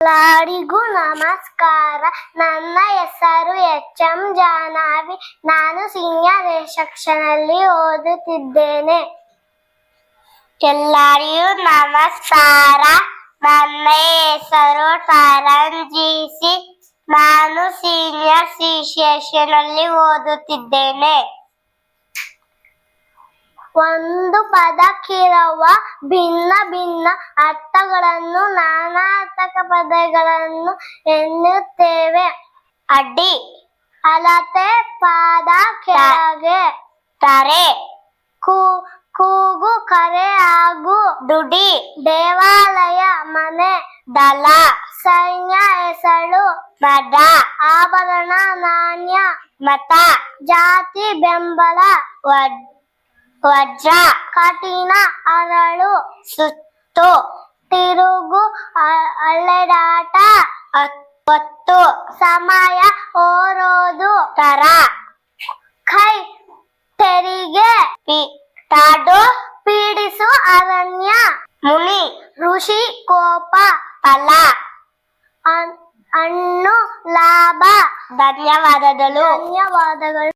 ಎಲ್ಲರಿಗೂ ನಮಸ್ಕಾರ. ನನ್ನ ಹೆಸರು ಎಚ್ ಎಂ ಜಾಹ್ನವಿ. ನಾನು ಸೀನಿಯರ್ ಸೆಕ್ಷನಲ್ಲಿ ಓದುತ್ತಿದ್ದೇನೆ. ಎಲ್ಲರಿಗೂ ನಮಸ್ಕಾರ. ನನ್ನ ಹೆಸರು ತರಂಜಿಸಿ ನಾನು ಸೀನಿಯರ್ನಲ್ಲಿ ಓದುತ್ತಿದ್ದೇನೆ. ಒಂದು ಪದಕ್ಕಿರುವ ಭಿನ್ನ ಭಿನ್ನ ಅರ್ಥಗಳನ್ನು ನಾನಾರ್ಥಕ ಪದಗಳನ್ನು ಎನ್ನುತ್ತೇವೆ. ಅಡ್ಡಿ ಅಲತೆ ಪಾದ ಕೆಳಗೆ. ತರೆ. ಕೂ ಕೂಗು ಕರೆ ಹಾಗೂ ದುಡಿ ದೇವಾಲಯ ಮನೆ. ದಲ ಸೈನ್ಯ ಹೆಸಳು ಮದ ಆಭರಣ ನಾಣ್ಯ. ಮತ ಜಾತಿ ಬೆಂಬಲ. ವಜ್ರ. ಕಠಿಣ ಅರಳು. ಸುತ್ತು. ತಿರುಗು ಅಲೆದಾಟ ಒತ್ತು ಸಮಯ ಓರೋದು ತರ. ಕೈ ತೆರಿಗೆ ತಾಡು ಪೀಡಿಸು ಅರಣ್ಯ. ಮುನಿ ಋಷಿ ಕೋಪ ಫಲ. ಅಣ್ಣು ಹಣ್ಣು ಲಾಭ. ಧನ್ಯವಾದಗಳು. ಧನ್ಯವಾದಗಳು.